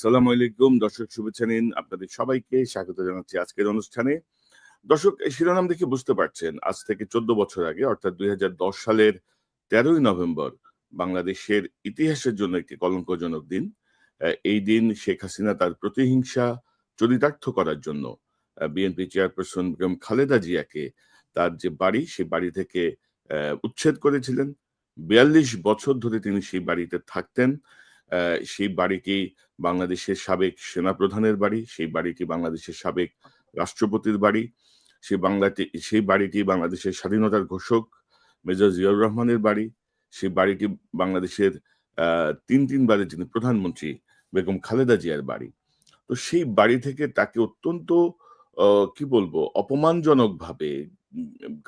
আসসালামু আলাইকুম। দর্শক, শুভেচ্ছা নিন আপনাদের সবাইকে। স্বাগত জানাচ্ছি আজকের অনুষ্ঠানে। দর্শক শিরোনাম দেখে বুঝতে পারছেন, আজ থেকে চোদ্দ বছর আগে, অর্থাৎ দুই সালের তেরোই নভেম্বর, বাংলাদেশের ইতিহাসের জন্য একটি কলঙ্কজনক দিন। এই দিন শেখ হাসিনা তার প্রতিহিংসা চরিতার্থ করার জন্য বিএনপি চেয়ারপারসন বেগম খালেদা জিয়াকে তার যে বাড়ি, সেই বাড়ি থেকে উচ্ছেদ করেছিলেন। বিয়াল্লিশ বছর ধরে তিনি সেই বাড়িতে থাকতেন। সেই বাড়িটি বাংলাদেশের সাবেক সেনাপ্রধানের বাড়ি, সেই বাড়িটি বাংলাদেশের সাবেক রাষ্ট্রপতির বাড়ি, সেই বাংলাটি সেই বাড়িটি বাংলাদেশের স্বাধীনতার ঘোষক মেজর জিয়াউর রহমানের বাড়ি, সেই বাড়িটি বাংলাদেশের তিন তিনবারের যিনি প্রধানমন্ত্রী বেগম খালেদা জিয়ার বাড়ি। তো সেই বাড়ি থেকে তাকে অত্যন্ত কি বলব অপমানজনক ভাবে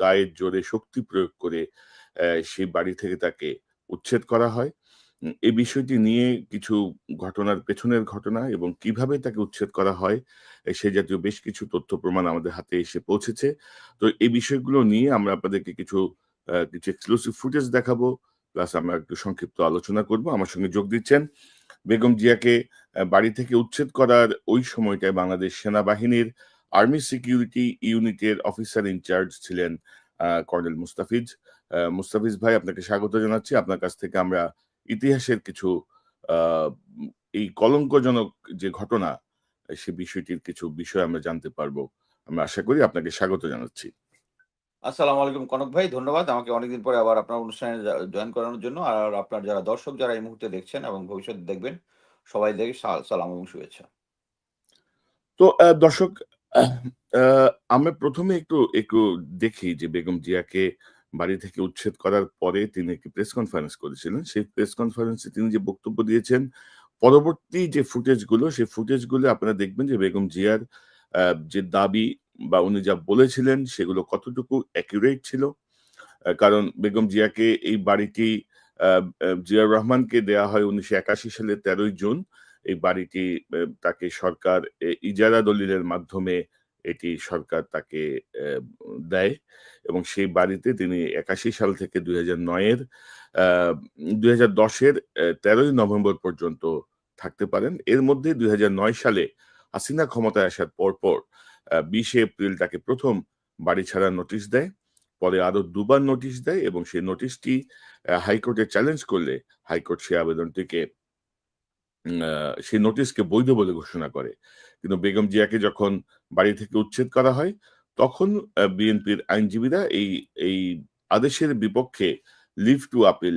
গায়ের জোরে শক্তি প্রয়োগ করে সেই বাড়ি থেকে তাকে উচ্ছেদ করা হয়। এই বিষয়টি নিয়ে কিছু ঘটনার পেছনের ঘটনা এবং কীভাবে তাকে উচ্ছেদ করা হয় সে জাতীয় বেশ কিছু তথ্য প্রমাণ আমাদের হাতে এসে পৌঁছেছে। তো এই বিষয়গুলো নিয়ে আমরা আপনাদেরকে কিছু কিছু এক্সক্লুসিভ ফুটেজ দেখাবো প্লাস আমরা একটু সংক্ষিপ্ত আলোচনা করব। আমার সঙ্গে যোগ দিচ্ছেন বেগম জিয়াকে বাড়ি থেকে উচ্ছেদ করার ওই সময়টায় বাংলাদেশ সেনাবাহিনীর আর্মি সিকিউরিটি ইউনিটের অফিসার ইনচার্জ ছিলেন কর্নেল মুস্তাফিজ। মুস্তাফিজ ভাই, আপনাকে স্বাগত জানাচ্ছি। আপনার কাছ থেকে আমরা ইতিহাসের কিছু এই কলঙ্কজনক যে ঘটনা সে বিষয়টির কিছু বিষয় আমরা জানতে পারব। আমরা আশা করি আপনাকে স্বাগত জানাচ্ছি। আসসালামু আলাইকুম কনক ভাই ধন্যবাদ। আমাকে অনেকদিন পরে আবার আপনার অনুষ্ঠানে জয়েন করানোর জন্য। আর আপনার যারা দর্শক যারা এই মুহূর্তে দেখছেন এবং ভবিষ্যতে দেখবেন সবাই দেখে সালাম এবং শুভেচ্ছা। তো দর্শক আমরা প্রথমে একটু একটু দেখি যে বেগম জিয়াকে বাড়ি থেকে উচ্ছেদ করার পরে তিনি একটি প্রেস কনফারেন্স করেছিলেন। সেই প্রেস কনফারেন্সে তিনি যে বক্তব্য দিয়েছেন, পরবর্তী যে ফুটেজগুলো সেই ফুটেজগুলো আপনারা দেখবেন যে বেগম জিয়ার যে দাবি বা উনি যা বলেছিলেন সেগুলো কতটুকু অ্যাকিউরেট ছিল। কারণ বেগম জিয়াকে এই বাড়িটি জিয়াউর রহমানকে দেয়া হয় উনিশশো একাশি সালের তেরোই জুন। এই বাড়িটি তাকে সরকার ইজারা দলিলের মাধ্যমে এটি সরকার তাকে দেয় এবং সেই বাড়িতে তিনি একাশি সাল থেকে দুই হাজার নয়ের দুই হাজার দশের তেরোই নভেম্বর পর্যন্ত থাকতে পারেন। এর মধ্যে দুই হাজার নয় সালে হাসিনা ক্ষমতায় আসার পরপর বিশে এপ্রিল তাকে প্রথম বাড়ি ছাড়ার নোটিশ দেয়। পরে আরও দুবার নোটিশ দেয় এবং সেই নোটিশটি হাইকোর্টে চ্যালেঞ্জ করলে হাইকোর্ট সেই আবেদনটিকে সেই নোটিশকে বৈধ বলে ঘোষণা করে। কিন্তু বেগম জিয়াকে যখন বাড়ি থেকে উচ্ছেদ করা হয়, তখন বিএনপির আইনজীবীরা এই এই আদেশের বিপক্ষে লিভ টু আপিল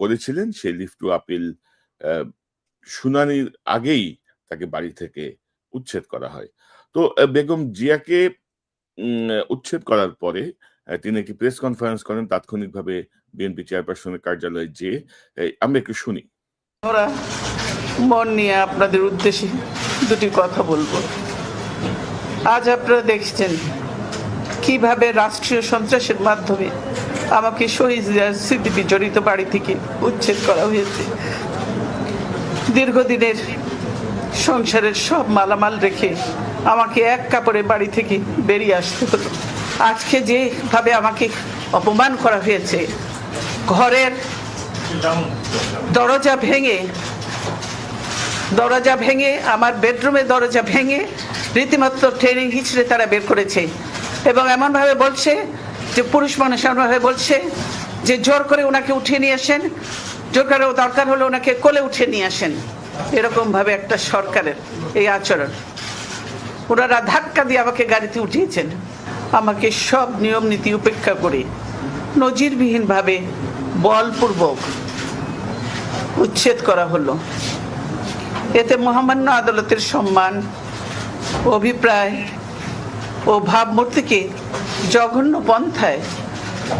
করেছিলেন। সেই লিভ টু আপিল শুনানির আগেই তাকে বাড়ি থেকে উচ্ছেদ করা হয়। তো বেগম জিয়াকে উচ্ছেদ করার পরে তিনি একটি প্রেস কনফারেন্স করেন তাৎক্ষণিকভাবে বিএনপি চেয়ারপারসনের কার্যালয়ে যে আমরা একটু শুনি। মন নিয়ে আপনাদের উদ্দেশ্যে দুটি কথা বলব। আজ আপনারা দেখছেন কীভাবে রাষ্ট্রীয় সন্ত্রাসের মাধ্যমে আমাকে শহীদ স্মৃতি বিজড়িত বাড়ি থেকে উচ্ছেদ করা হয়েছে। দীর্ঘদিনের সংসারের সব মালামাল রেখে আমাকে এক কাপড়ে বাড়ি থেকে বেরিয়ে আসতে হতো আজকে যেভাবে আমাকে অপমান করা হয়েছে, ঘরের দরজা ভেঙে দরজা ভেঙে, আমার বেডরুমের দরজা ভেঙে রীতিমতো ট্রেনিং হিচড়ে তারা বের করেছে। এবং এমনভাবে বলছে যে, পুরুষ মানুষ এমনভাবে বলছে যে, জোর করে ওনাকে উঠিয়ে নিয়ে আসেন। জোর করে দরকার হলে ওনাকে কোলে উঠিয়ে নিয়ে আসেন। এরকমভাবে একটা সরকারের এই আচরণ। ওনারা ধাক্কা দিয়ে আমাকে গাড়িতে উঠিয়েছেন। আমাকে সব নিয়ম নীতি উপেক্ষা করে নজিরবিহীনভাবে বলপূর্বক উচ্ছেদ করা হলো। এতে মহামান্য আদালতের সম্মান অভিপ্রায় ও ভাবমূর্তিকে জঘন্য পন্থায়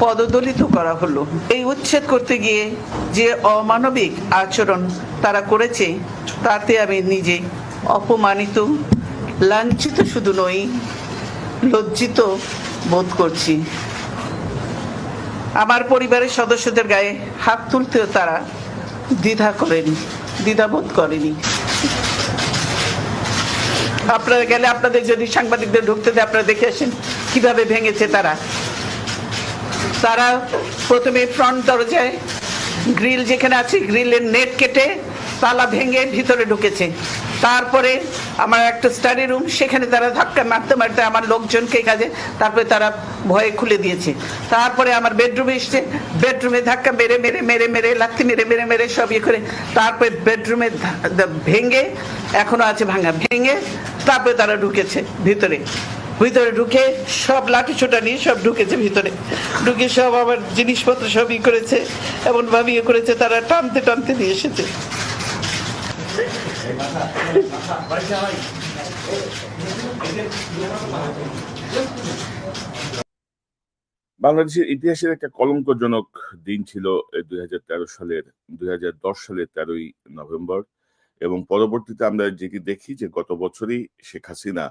পদদলিত করা হলো। এই উচ্ছেদ করতে গিয়ে যে অমানবিক আচরণ তারা করেছে, তাতে আমি নিজে অপমানিত, লাঞ্ছিত শুধু নই, লজ্জিত বোধ করছি। আমার পরিবারের সদস্যদের গায়ে হাত তুলতেও তারা দ্বিধা করেনি, দ্বিধাবোধ করেনি। আপনারা গেলে আপনাদের যদি সাংবাদিকদের ঢুকতে দেয়, আপনারা দেখে আসেন কীভাবে ভেঙেছে তারা। তারা প্রথমে ফ্রন্ট দরজায় গ্রিল যেখানে আছে গ্রিলের নেট কেটে তালা ভেঙে ভিতরে ঢুকেছে। তারপরে আমার একটা স্টাডি রুম সেখানে তারা ধাক্কা মারতে মারতে আমার লোকজনকে কাজে, তারপরে তারা ভয়ে খুলে দিয়েছে। তারপরে আমার বেডরুমে এসছে বেডরুমে ধাক্কা মেরে মেরে মেরে মেরে, লাথি মেরে মেরে মেরে, সব ইয়ে করে, তারপরে বেডরুমে ভেঙে, এখনও আছে ভাঙা, ভেঙে, তারপরে তারা ঢুকেছে ভিতরে। ভিতরে ঢুকে সব লাঠি ছোটা নিয়ে সব ঢুকেছে ভিতরে। ঢুকে সব আবার জিনিসপত্র সব ই করেছে এমন ভাবে ইয়ে করেছে, তারা টানতে টানতে নিয়ে এসেছে। বাংলাদেশের ইতিহাসের একটা কলঙ্কজনক দিন ছিল দুই হাজার তেরো সালের, দুই হাজার দশ সালের তেরোই নভেম্বর। এবং পরবর্তীতে আমরা যেটি দেখি যে গত বছরই শেখ হাসিনা,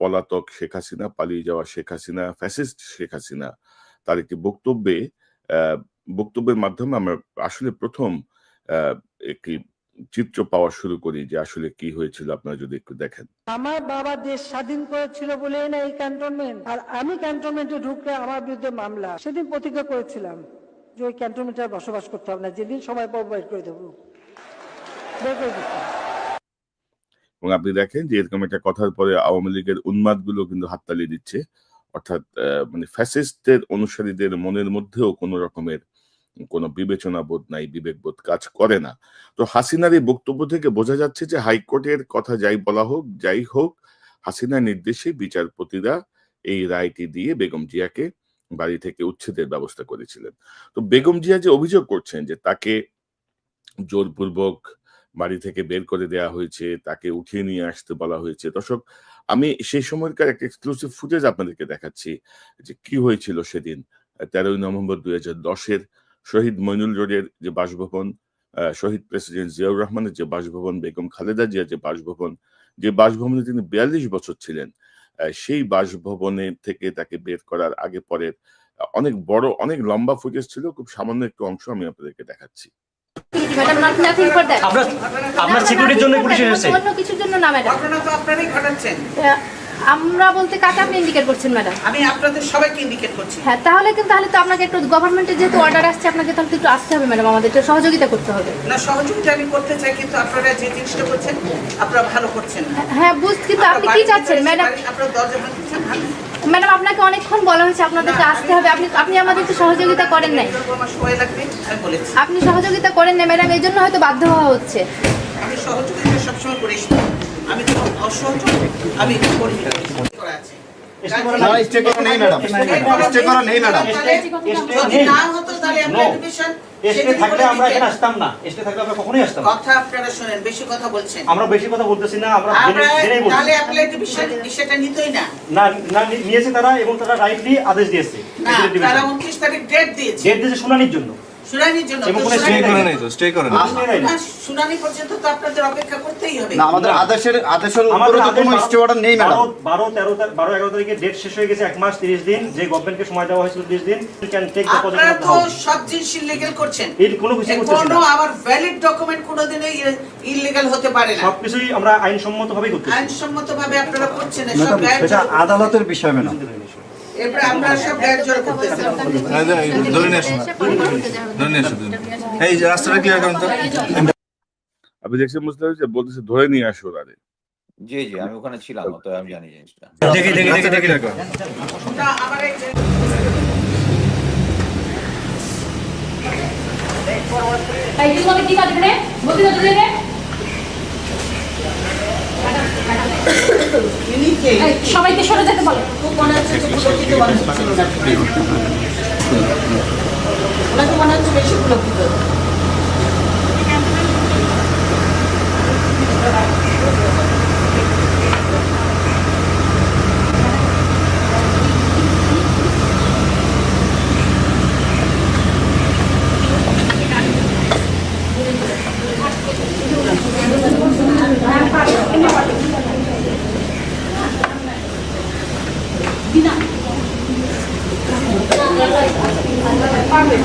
পলাতক শেখ হাসিনা, পালিয়ে যাওয়া শেখ হাসিনা, ফ্যাসিস্ট শেখ হাসিনা, তার একটি বক্তব্যে বক্তব্যের মাধ্যমে আমরা আসলে প্রথম একটি চিত্র পাওয়া শুরু করি যে আসলে কি হয়েছিল আপনারা যদি একটু দেখেন। আমার বাবা দেশ স্বাধীন করেছিল বলে না এই ক্যান্টনমেন্ট আর আমি ক্যান্টনমেন্টে ঢুকলে আমার বিরুদ্ধে মামলা। সেদিন প্রতিজ্ঞা করেছিলাম যে ওই ক্যান্টনমেন্টে আর বসবাস করতে হবে না যেদিন সময় পাবো বের করে দেবো। বের করে দিতে এবং আপনি দেখেন যে এরকম একটা কথার পরে আওয়ামী লীগের উন্মাদগুলো কিন্তু হাততালি দিচ্ছে। অর্থাৎ মানে ফ্যাসিস্টদের অনুসারীদের মনের মধ্যেও কোনো রকমের কোনো বিবেচনা বোধ নাই, বিবেকবোধ কাজ করে না। তো হাসিনার এই বক্তব্য থেকে বোঝা যাচ্ছে যে হাইকোর্টের কথা যাই বলা হোক, যাই হোক হাসিনার নির্দেশে বিচারপতিরা এই রায়টি দিয়ে বেগম জিয়াকে বাড়ি থেকে উচ্ছেদের ব্যবস্থা করেছিলেন। তো বেগম জিয়া যে অভিযোগ করছেন যে তাকে জোরপূর্বক বাড়ি থেকে বের করে দেওয়া হয়েছে, তাকে উঠিয়ে নিয়ে আসতে বলা হয়েছে। দর্শক, আমি সেই সময়কার একটা এক্সক্লুসিভ ফুটেজ আপনাদেরকে দেখাচ্ছি যে কি হয়েছিল সেদিন, তেরোই নভেম্বর দুই হাজার দশের শহীদ মইনুল রোডের যে বাসভবন শহীদ প্রেসিডেন্ট জিয়াউর রহমানের যে বাসভবন বেগম খালেদা জিয়া যে বাসভবন যে বাসভবনে তিনি বিয়াল্লিশ বছর ছিলেন সেই বাসভবনে থেকে তাকে বের করার আগে পরের অনেক বড় অনেক লম্বা ফুটেজ ছিল খুব সামান্য একটু অংশ আমি আপনাদেরকে দেখাচ্ছি। আপনার আপনার সিকিউরিটির জন্য পুলিশ এসেছে। অন্য কিছুর জন্য না ম্যাডাম? ঘটনা তো আপনারাই ঘটাচ্ছেন। আমরা বলতে কাকে আপনি ইন্ডিকেট করছেন ম্যাডাম আমি আপনাদের সবাইকে ইন্ডিকেট করছি। হ্যাঁ তাহলে কিন্তু তাহলে তো আপনাকে একটু গভর্নমেন্টের যেহেতু অর্ডার আসছে আপনাকে তাহলে তো একটু আসতে হবে ম্যাডাম আমাদের একটু সহযোগিতা করতে হবে। না সহযোগিতা আমি করতে চাই কিন্তু আপনারা যে জিনিসটা করছেন আপনারা ভালো করছেন হ্যাঁ বুঝ কিন্তু আপনি কি চাচ্ছেন ম্যাডাম আপনার দরজা ভাঙছেন ম্যাডাম আপনাকে অনেকক্ষণ বলা হয়েছে আপনাদেরকে আসতে হবে। আপনি আপনি আমাদের একটু সহযোগিতা করেন নাই। আমার সময় লাগবে আমি বলেছি। আপনি সহযোগিতা করেন না ম্যাডাম এই জন্য হয়তো বাধ্য হওয়া হচ্ছে। আমি সহযোগিতা সবসময় করি আমি তো অসহযোগ আমি করি করা আছে না স্টে করা নেই ম্যাডাম। স্টে করা নেই ম্যাডাম। যদি না হতো তাহলে No. আপনার ডিভিশন এসে থাকলে আমরা আসতাম না। এসে থাকলে আমরা কখনোই আসতাম না। কথা আপনারা শুনেন বেশি কথা বলছেন। আমরা বেশি কথা বলতেছি না আমরা নিয়েছে তারা এবং তারা রাইটলি আদেশ দিয়েছে শুনানির জন্য। শুনানির জন্য এবং তো কোনো শুনানি- stay করে নাই। তো স্টে করে শুনানি পর্যন্ত তো আপনাদের অপেক্ষা করতেই হবে। না আমাদের আদেশের আদেশের উপরে তো কোনো স্টে অর্ডার নেই ম্যাডাম বারো- বারো তেরো তা- বারো এগারো তারিখে ডেট শেষ হয়ে গেছে এক মাস তিরিশ দিন। যে গভর্নমেন্টকে সময় দেওয়া হয়েছিল তিরিশ দিন ক্যান টেক দ্য আপনারা তো সব জিনিস ইলিগেল করছেন। এর কোনো কিছু করতেছি কোনো আবার ভ্যালিড ডকুমেন্ট কোনোদিনই ইলিগেল হতে পারে না। সবকিছুই আমরা করতেছি। আপনারা করছেন সব আদালতের বিষয় ম্যাডাম। এরপরে আপনারা সব গায়ের জোর করতেছেন ধরে নিয়ে আসুন। ধরে নিয়ে আসুন। এই রাস্তাটা ক্লিয়ার করুন তো। আপনি দেখছেন বুঝতে পারছি বলতেছে ধরে নিয়ে আসো আরে জি জি আমি ওখানে ছিলাম তো আমি জানি জিনিসটা। দেখি দেখি দেখি দেখি দেখো। এই যে- কি কাজ করে? বলতে দিলে ইনি কে? সবাইকে সরে যেতে বলে। মনে হচ্ছে বেশি পুলকিত Are we?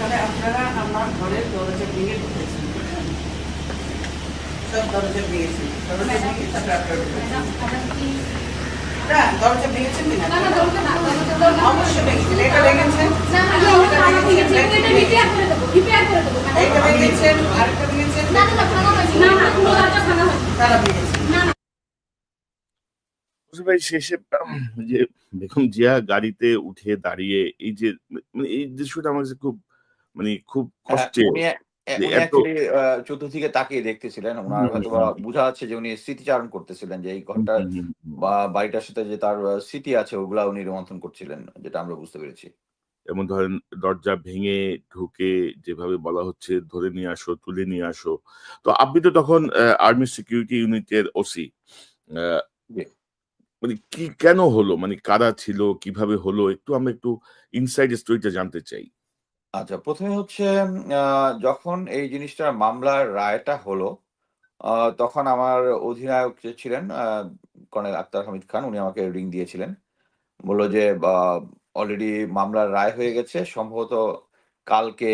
তাহলে আপনারা আমার ঘরের দরজা ভেঙে ঢুকেছেন। সব দরজা ভেঙেছেন দরজা ভেঙে তারপরে আপনারা ঢুকেছেন। আমরা কি? না, দরজা ভেঙেছেন কিনা? না না দরজা না দরজা দরজা অবশ্যই ভেঙেছেন এটা ভেঙেছেন না না আমরা ভাঙা ভেঙেছি এটা রিপেয়ার করে দেবো রিপেয়ার করে দেবো এইটা ভেঙেছেন আরেকটা ভেঙেছেন। না না না ভাঙা হয়নি। না না কোনো দরজা ভাঙা হয়নি। তারা ভেঙেছেন না না। ভাই শেষে যে বেগম জিয়া গাড়িতে উঠে দাঁড়িয়ে এই যে এই দৃশ্যটা আমার খুব মানে খুব হ্যাঁ, কষ্টে অ্যাকচুয়ালি চতুর্দিকে তাকিয়ে দেখতেছিলেন। ওনার হয়তো। বোঝা যাচ্ছে যে উনি স্মৃতিচারণ করতেছিলেন যে এই হুম। বা বাড়িটার সাথে যে তার স্মৃতি আছে ওগুলা উনি রোমন্থন করছিলেন যেটা আমরা বুঝতে পেরেছি। যেমন ধরেন দরজা ভেঙে ঢুকে যেভাবে বলা হচ্ছে ধরে নিয়ে আসো তুলে নিয়ে আসো। তো আপনি তো তখন আর্মি সিকিউরিটি ইউনিটের ওসি। মানে কি কেন হলো? মানে কারা ছিল? কীভাবে হলো? একটু আমরা একটু ইনসাইড স্টোরিটা জানতে চাই। আচ্ছা প্রথমে হচ্ছে যখন এই জিনিসটার মামলার রায়টা হলো তখন আমার অধিনায়ক যে ছিলেন কর্নেল আক্তার হামিদ খান, উনি আমাকে রিং দিয়েছিলেন। বলল যে অলরেডি মামলার রায় হয়ে গেছে, সম্ভবত কালকে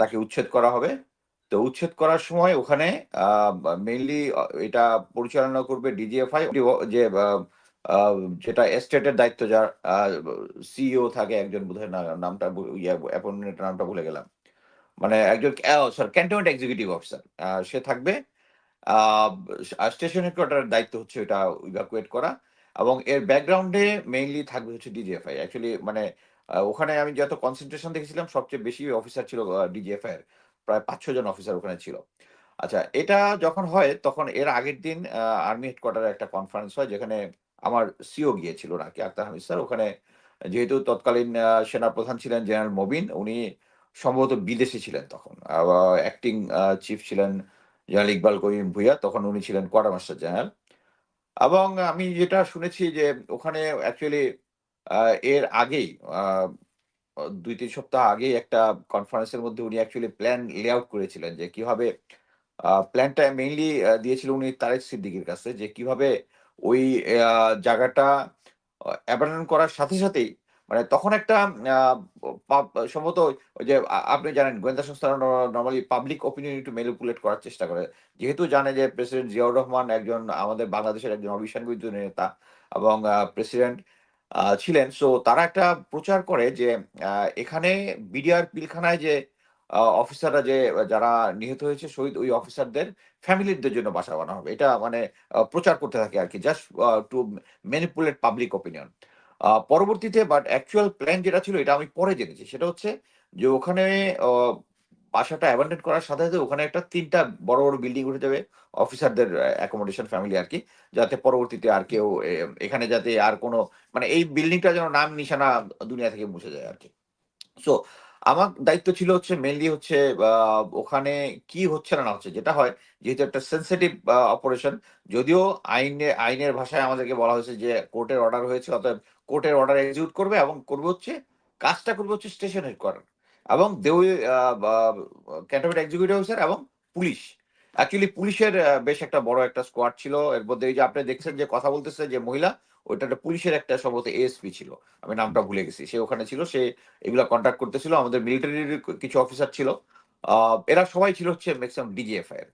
তাকে উচ্ছেদ করা হবে। তো উচ্ছেদ করার সময় ওখানে মেইনলি এটা পরিচালনা করবে ডিজিএফআই যে যেটা এস্টেটের দায়িত্ব যার সিইও থাকে একজন বোধহয় নামটা অ্যাপয়েন্টমেন্ট নামটা ভুলে গেলাম। মানে একজন স্যার ক্যান্টনমেন্ট এক্সিকিউটিভ অফিসার সে থাকবে। স্টেশন হেডকোয়ার্টারের দায়িত্ব হচ্ছে এটা ইভাকুয়েট করা এবং এর ব্যাকগ্রাউন্ডে মেইনলি থাকবে হচ্ছে ডিজিএফআই অ্যাকচুয়ালি মানে ওখানে আমি যত কনসেন্ট্রেশন দেখেছিলাম, সবচেয়ে বেশি অফিসার ছিল ডিজিএফআই এর প্রায় পাঁচ ছ জন অফিসার ওখানে ছিল। আচ্ছা এটা যখন হয়, তখন এর আগের দিন আর্মি হেডকোয়ার্টারে একটা কনফারেন্স হয়, যেখানে আমার সিও গিয়েছিল নাকি, আক্তার হামিদ স্যার। ওখানে যেহেতু তৎকালীন সেনাপ্রধান ছিলেন জেনারেল মবিন, উনি সম্ভবত বিদেশে ছিলেন তখন। অ্যাক্টিং চিফ ছিলেন জেনারেল ইকবাল করিম ভুইয়া, তখন উনি ছিলেন কোয়ার্টার মাস্টার জেনারেল এবং আমি যেটা শুনেছি যে ওখানে অ্যাকচুয়ালি এর আগেই দুই তিন সপ্তাহ আগেই একটা কনফারেন্সের মধ্যে উনি অ্যাকচুয়ালি প্ল্যান লে আউট করেছিলেন যে কীভাবে প্ল্যানটা মেইনলি দিয়েছিল উনি তারেক সিদ্দিকির কাছে যে কীভাবে ওই জায়গাটা অ্যাবান্ডন করার সাথে সাথেই মানে তখন একটা সম্ভবত যে আপনি জানেন গোয়েন্দা সংস্থা নর্মালি পাবলিক ওপিনিয়ন একটু ম্যানিপুলেট করার চেষ্টা করে। যেহেতু জানে যে প্রেসিডেন্ট জিয়াউর রহমান একজন আমাদের বাংলাদেশের একজন অবিশ্বাসবিদ্ধ নেতা এবং প্রেসিডেন্ট ছিলেন। সো তারা একটা প্রচার করে যে এখানে বিডিআর পিলখানায় যে অফিসাররা যে, যারা নিহত হয়েছে শহীদ, ওই অফিসারদের ফ্যামিলিদের জন্য বাসা বানানো হবে। এটা মানে প্রচার করতে থাকে আর কি just to manipulate public opinion পরবর্তীতে বাট অ্যাকচুয়াল প্ল্যান যেটা ছিল, এটা আমি পরে জেনেছি। সেটা হচ্ছে যে, ওখানে বাসাটা অ্যাবান্ডেড করার সাথে সাথে ওখানে একটা তিনটা বড় বড় বিল্ডিং উঠে যাবে, অফিসারদের অ্যাকোমোডেশন ফ্যামিলি আর কি যাতে পরবর্তীতে আর কেউ এখানে যাতে আর কোনো মানে এই বিল্ডিংটা যেন নাম নিশানা দুনিয়া থেকে মুছে যায় আর কি সো আমার দায়িত্ব ছিল হচ্ছে মেনলি হচ্ছে ওখানে কি হচ্ছে না হচ্ছে। যেটা হয়, যেহেতু একটা সেন্সিটিভ অপারেশন যদিও আইনে, আইনের ভাষায় আমাদেরকে বলা হয়েছে যে কোর্টের অর্ডার হয়েছে, অতএব কোর্টের অর্ডার এক্সিকিউট করবে এবং করবে হচ্ছে, কাজটা করবে হচ্ছে স্টেশন হেডকোয়ার্টার এবং দেউই ক্যান্টনমেন্ট এক্সিকিউটিভ অফিসার এবং পুলিশ। অ্যাকচুয়ালি পুলিশের বেশ একটা বড় একটা স্কোয়াড ছিল। এর মধ্যে এই যে আপনি দেখছেন যে কথা বলতেছে যে মহিলা ওইটা একটা পুলিশের একটা সম্ভবত এএসপি ছিল। আমি নামটা ভুলে গেছি। সে ওখানে ছিল, সে এগুলা কন্ট্যাক্ট করতেছিল। আমাদের মিলিটারির কিছু অফিসার ছিল। এরা সবাই ছিল হচ্ছে ম্যাক্সিমাম ডিজিএফআই এর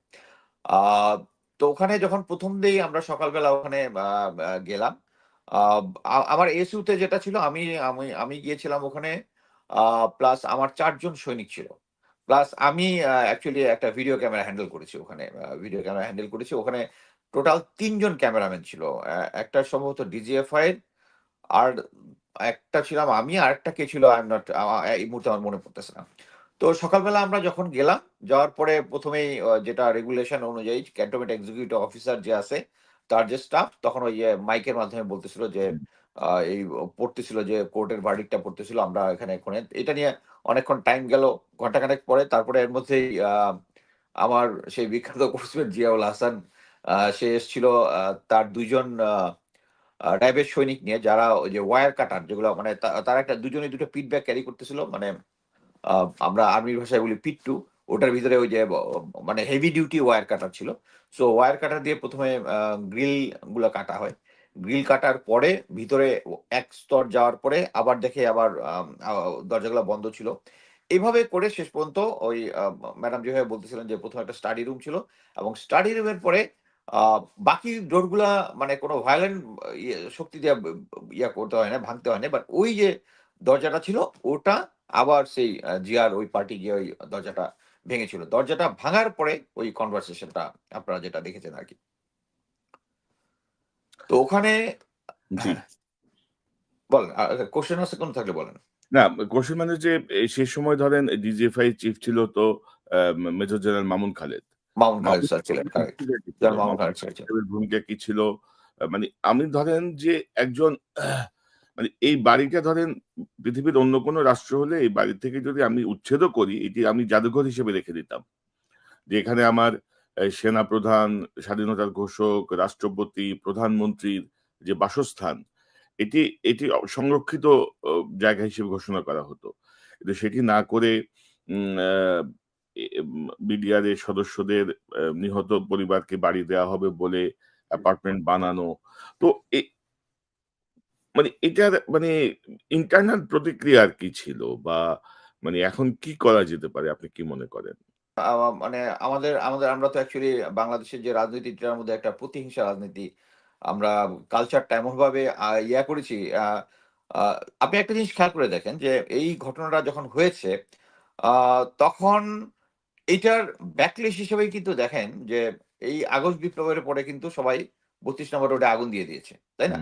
তো ওখানে যখন প্রথম দিই আমরা সকালবেলা ওখানে গেলাম আমার এসইউতে যেটা ছিল, আমি আমি আমি গিয়েছিলাম ওখানে প্লাস আমার চারজন সৈনিক ছিল। প্লাস আমি অ্যাকচুয়ালি একটা ভিডিও ক্যামেরা হ্যান্ডেল করেছি ওখানে ভিডিও ক্যামেরা হ্যান্ডেল করেছি। ওখানে টোটাল তিনজন ক্যামেরাম্যান ছিল। একটা সম্ভবত ডিজিএফআই আর একটা ছিলাম আমি আর একটা কে ছিল আই এম নট এই মুহূর্তে আমার মনে পড়তেছে না। তো সকালবেলা আমরা যখন গেলাম যাওয়ার পরে প্রথমেই যেটা রেগুলেশন অনুযায়ী ক্যান্টনমেন্ট এক্সিকিউটিভ অফিসার যে আছে তার যে স্টাফ তখন ওই মাইকের মাধ্যমে বলতেছিল যে এই পড়তেছিল যে কোর্টের ভার্ডিকটা পড়তেছিল আমরা এখানে এখানে এটা নিয়ে অনেকক্ষণ টাইম গেল ঘন্টাখানেক পরে তারপরে এর মধ্যেই আহ, আমার সেই বিখ্যাত কোর্সমেট জিয়াউল হাসান সে এসেছিল তার দুইজন র্যাবের সৈনিক নিয়ে যারা ওই যে ওয়ার কাটার যেগুলো মানে তারা একটা দুজনে দুটো পিট ক্যারি করতেছিল মানে আমরা আর্মির ভাষায় বলি পিট টু ওটার ভিতরে ওই যে মানে হেভি ডিউটি ওয়্যার কাটার ছিল। সো ওয়্যার কাটার দিয়ে প্রথমে গ্রিলগুলো কাটা হয়। গ্রিল কাটার পরে ভিতরে এক স্তর যাওয়ার পরে আবার দেখে আবার দরজাগুলো বন্ধ ছিল। এইভাবে করে শেষ পর্যন্ত ওই ম্যাডাম যেভাবে বলতেছিলেন যে প্রথমে একটা স্টাডি রুম ছিল এবং স্টাডি রুমের পরে বাকি ডোরগুলা মানে কোনো ভায়োলেন্ট শক্তি দিয়ে ইয়া করতে হয় না ভাঙতে হয় না বাট ওই যে দরজাটা ছিল ওটা আবার সেই জিয়ার ওই পার্টি গিয়ে ওই দরজাটা ভেঙেছিল। দরজাটা ভাঙার পরে ওই কনভারসেশনটা আপনারা যেটা দেখেছেন আর কি তো ওখানে বলেন কোশ্চেন আছে কোন থাকলে বলেন। না কোশ্চেন মানে যে এই সে সময় ধরেন ডিজিএফআই চিফ ছিল তো মেজর জেনারেল মামুন খালেদ। মাউন্ট ছিলেন ভূমিকা কি ছিল? মানে আমি ধরেন যে একজন মানে এই বাড়িটা ধরেন পৃথিবীর অন্য কোনো রাষ্ট্র হলে এই বাড়ি থেকে যদি আমি উচ্ছেদও করি এটি আমি জাদুঘর হিসেবে রেখে দিতাম। যে এখানে আমার সেনা প্রধান স্বাধীনতার ঘোষক রাষ্ট্রপতি প্রধানমন্ত্রীর যে বাসস্থান এটি এটি সংরক্ষিত জায়গা হিসেবে ঘোষণা করা হতো। কিন্তু সেটি না করে বিডিআর সদস্যদের নিহত পরিবারকে বাড়ি দেওয়া হবে বলে অ্যাপার্টমেন্ট বানানো। তো মানে এটার মানে ইন্টারনাল প্রতিক্রিয়া আর কি ছিল বা মানে এখন কি করা যেতে পারে? আপনি কি মনে করেন? মানে আমাদের আমাদের আমরা তো অ্যাকচুয়ালি বাংলাদেশের যে রাজনীতিটার মধ্যে একটা প্রতিহিংসা রাজনীতি আমরা কালচারটা এমন ভাবে আহ, ইয়া করেছি। আপনি একটা জিনিস খেয়াল করে দেখেন যে এই ঘটনাটা যখন হয়েছে তখন এটার ব্যাকলেশ হিসেবে কিন্তু দেখেন যে এই আগস্ট বিপ্লবের পরে কিন্তু সবাই বত্রিশ নম্বর রোডে আগুন দিয়ে দিয়েছে তাই না?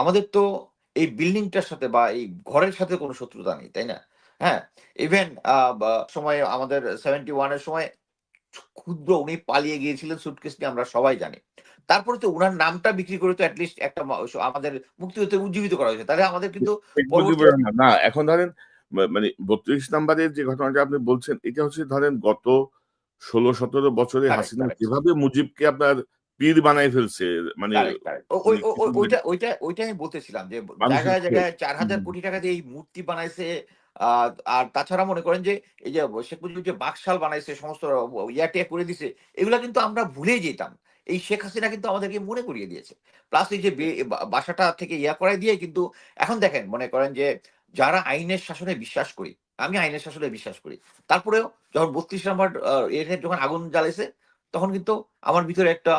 আমাদের তো এই বিল্ডিংটার সাথে বা এই ঘরের সাথে কোনো শত্রুতা নেই তাই না? হ্যাঁ ইভেন সময় আমাদের সেভেন্টি ওয়ানের সময় ক্ষুদ্র উনি পালিয়ে গিয়েছিলেন সুটকেস নিয়ে আমরা সবাই জানি। তারপরে তো উনার নামটা বিক্রি করে তো অ্যাটলিস্ট একটা আমাদের মুক্তিযুদ্ধে উজ্জীবিত করা হয়েছে। তাহলে আমাদের কিন্তু না এখন ধরেন মানে বত্রিশ নাম্বারের যে ঘটনাটা আপনি বলছেন এটা হচ্ছে ধরেন গত ষোলো সতেরো বছরে হাসিনা. যেভাবে মুজিবকে আপনার পীর বানাই ফেলছে মানে ওইটা ওইটা ওইটা আমি বলতেছিলাম যে জায়গায় জায়গায় চার হাজার কোটি টাকা দিয়ে এই মূর্তি বানাইছে আর তাছাড়া মনে করেন যে এই যে শেখ মুজিব যে বাকশাল বানাইছে সমস্ত ইয়াটিয়া করে দিছে এগুলা কিন্তু আমরা ভুলে যেতাম। এই শেখ হাসিনা কিন্তু আমাদেরকে মনে করিয়ে দিয়েছে। প্লাস এই যে বাসাটা থেকে ইয়া করাই দিয়ে কিন্তু এখন দেখেন মনে করেন যে যারা আইনের শাসনে বিশ্বাস করি আমি আইনের শাসনে বিশ্বাস করি। তারপরেও যখন বত্রিশ নম্বর এর যখন আগুন জ্বালাইছে তখন কিন্তু আমার ভিতরে একটা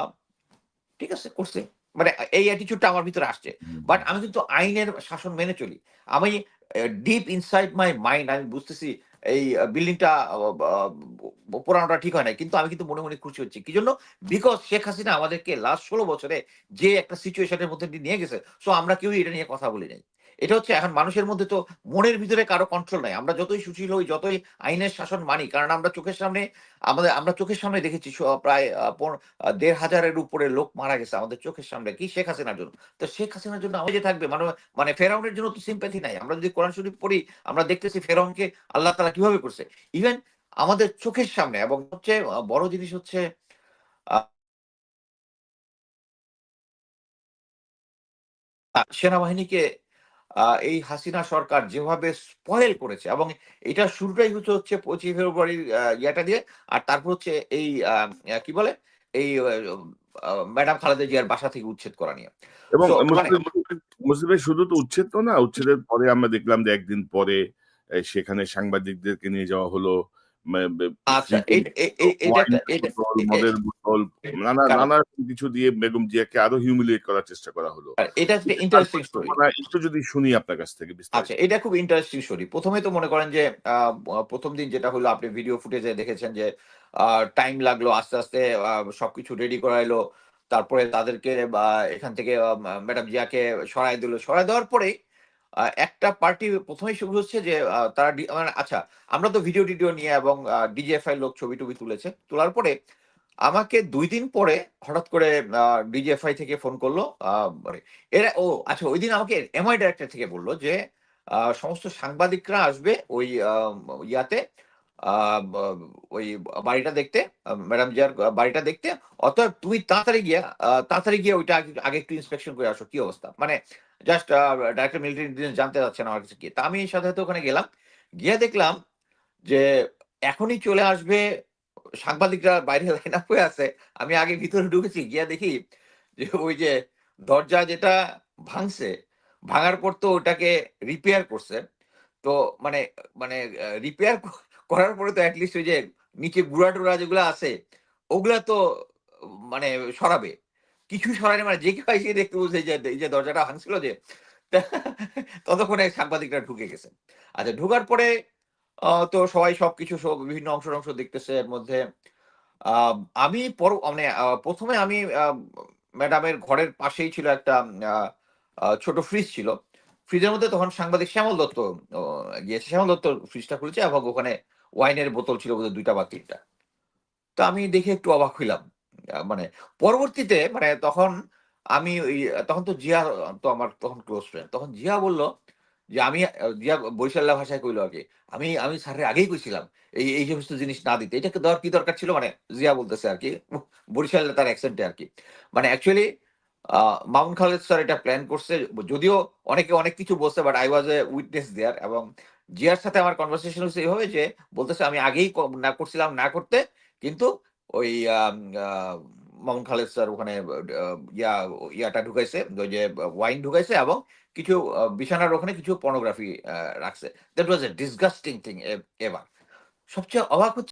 ঠিক আছে করছে। মানে এই অ্যাটিচিউডটা আমার ভিতরে আসছে। বাট আমি কিন্তু আইনের শাসন মেনে চলি। আমি ডিপ ইনসাইড মাই মাইন্ড আমি বুঝতেছি এই বিল্ডিংটা পোড়ানোটা ঠিক হয় না কিন্তু আমি কিন্তু মনে মনে খুশি হচ্ছি। কি জন্য? বিকজ শেখ হাসিনা আমাদেরকে লাস্ট ষোলো বছরে যে একটা সিচুয়েশনের মধ্যে নিয়ে গেছে সো আমরা কেউই এটা নিয়ে কথা বলি নাই। এটা হচ্ছে এখন মানুষের মধ্যে তো মনের ভিতরে কারও কন্ট্রোল নাই। আমরা যতই সুশীল হই, যতই আইনের শাসন মানি, কারণ আমরা চোখের সামনে, আমাদের, আমরা চোখের সামনে দেখেছি প্রায় দেড় হাজারের উপরে লোক মারা গেছে আমাদের চোখের সামনে। কি শেখ হাসিনার জন্য? তো শেখ হাসিনার জন্য আমাদের থাকবে মানে মানে ফেরাউনের জন্য তো সিম্প্যাথি নাই। আমরা যদি কোরআন শরীফ পড়ি, আমরা দেখতেছি ফেরাউনকে আল্লাহ তালা কীভাবে করছে। ইভেন আমাদের চোখের সামনে এবং হচ্ছে বড় জিনিস হচ্ছে সেনাবাহিনীকে এই হাসিনা সরকার যেভাবে স্পয়েল করেছে এবং এটা শুরুটাই হচ্ছে হচ্ছে পঁচিশ ফেব্রুয়ারির ইয়েটা দিয়ে আর তারপর হচ্ছে এই কি বলে? এই ম্যাডাম খালেদা জিয়ার বাসা থেকে উচ্ছেদ করা নিয়ে। এবং মানে- মুসলিম মুসলিমের শুধু তো উচ্ছেদ তো না উচ্ছেদের পরে আমরা দেখলাম যে একদিন পরে সেখানে সাংবাদিকদেরকে নিয়ে যাওয়া হলো। আচ্ছা এটা ওয়াইনের এটা বোতল, এ- এ- মদের বোতল নানা নানা কিছু দিয়ে বেগম জিয়াকে আরও হিউমিলিয়েট করার চেষ্টা করা হলো। এটা হচ্ছে ইন্টারেস্টিং স্টোরি একটু যদি শুনি আপনার কাছ থেকে আচ্ছা এটা খুব ইন্টারেস্টিং স্টোরি প্রথমে তো মনে করেন যে আহ, প্রথম দিন যেটা হলো আপনি ভিডিও ফুটেজে দেখেছেন যে টাইম লাগল আস্তে আস্তে সবকিছু রেডি করাইলো তারপরে তাদেরকে বা এখান থেকে ম্যাডাম জিয়াকে সরাই দিল। সরাই দেওয়ার পরে আহ, একটা পার্টি প্রথমেই শুরু হচ্ছে যে তারা মানে আচ্ছা আমরা তো ভিডিও টিডিও নিয়ে এবং ডিজিএফআই লোক ছবি টবি তুলেছে। তোলার পরে আমাকে দুই দিন পরে হঠাৎ করে ডিজিএফআই থেকে ফোন করল মানে এরা, ও আচ্ছা ওই দিন আমাকে এমআই ডাইরেক্টর থেকে বলল যে সমস্ত সাংবাদিকরা আসবে ওই ইয়াতে ওই বাড়িটা দেখতে ম্যাডাম জিয়ার বাড়িটা দেখতে, অতএব তুমি তাড়াতাড়ি গিয়া তাড়াতাড়ি গিয়ে ওইটা আগে একটু ইন্সপেকশন করে আসো, কি অবস্থা? মানে জাস্ট ডাইরেক্টর মিলিটারি ইন্টেলিজেন্স জানতে চাচ্ছেন আমার কাছে কি তা আমি সাথে ওখানে গেলাম। গিয়ে দেখলাম যে এখনই চলে আসবে, সাংবাদিকরা বাইরে লাইন আপ হয়ে আছে। আমি আগে ভিতরে ঢুকেছি, গিয়ে দেখি যে ওই যে দরজা যেটা ভাঙছে, ভাঙার পর তো ওটাকে রিপেয়ার করছে। তো মানে মানে রিপেয়ার করার পরে তো অ্যাটলিস্ট ওই যে নিচে গুড়া টুড়া যেগুলো আছে, ওগুলা তো মানে সরাবে। কিছু সরানি মানে যে কেউ এসে দেখতে বুঝে যে দরজাটা ভাঙছিল যে ততক্ষণে সাংবাদিকরা ঢুকে গেছে। আচ্ছা ঢোকার পরে তো সবাই সবকিছু সব বিভিন্ন অংশ অংশ দেখতেছে এর মধ্যে। আমি মানে প্রথমে আমি ম্যাডামের ঘরের পাশেই ছিল একটা ছোট ফ্রিজ ছিল। ফ্রিজের মধ্যে তখন সাংবাদিক শ্যামল দত্ত গিয়েছে। শ্যামল দত্ত ফ্রিজটা খুলেছে এবং ওখানে ওয়াইনের বোতল ছিল বোধহয় দুইটা বা তিনটা। তো আমি দেখে একটু অবাক হইলাম। মানে পরবর্তীতে মানে তখন আমি তখন তো জিয়া তো আমার তখন ক্লোজ ফ্রেন্ড তখন জিয়া বলল যে আমি, জিয়া বৈশাল্য ভাষায় কইলো কি আমি আমি স্যারের আগেই কইছিলাম, এই এই সমস্ত জিনিস না দিতে, এটাকে দেওয়ার কি দরকার ছিল? মানে জিয়া বলতেছে আর কি বরিশালে তার অ্যাকসেন্টে আর কি মানে অ্যাকচুয়ালি মাউন্ট খালেদ স্যার এটা প্ল্যান করছে, যদিও অনেকে অনেক কিছু বলছে but I was a witness there এবং জিয়ার সাথে আমার কনভারসেশন হচ্ছে এইভাবে যে বলতেছে আমি আগেই না করছিলাম, না করতে, কিন্তু ওই মামুন খালেদ স্যার ওখানে ইয়া, ইয়াটা ঢুকাইছে, ওই যে ওয়াইন ঢুকাইছে এবং কিছু বিছানার ওখানে কিছু পর্নোগ্রাফি রাখছে। That was a disgusting thing ever সবচেয়ে অবাক হচ্ছে